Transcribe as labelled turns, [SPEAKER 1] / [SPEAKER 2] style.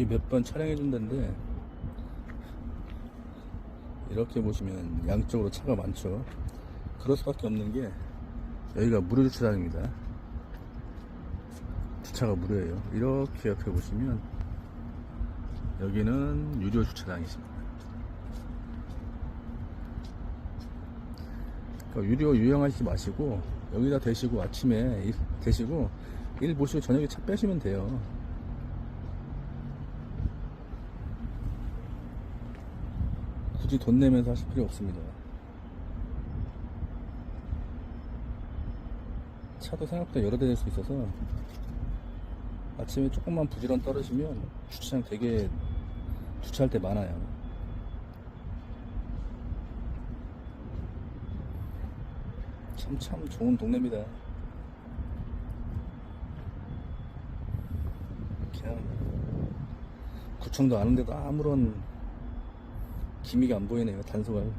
[SPEAKER 1] 여기 몇번 촬영해 준다는데 이렇게 보시면 양쪽으로 차가 많죠. 그럴 수밖에 없는 게 여기가 무료 주차장입니다. 주차가 무료예요. 이렇게 옆에 보시면 여기는 유료 주차장이십니다. 그러니까 유료 유용하시지 마시고 여기다 대시고 아침에 일- 대시고 일 보시고 저녁에 차 빼시면 돼요 굳이 돈 내면서 하실 필요 없습니다. 차도 생각보다 여러 대 될 수 있어서 아침에 조금만 부지런 떨어지면 주차장 되게 주차할 때 많아요. 참, 참 좋은 동네입니다. 그냥 구청도 아는데도 아무런 기미가 안 보이네요, 단속할.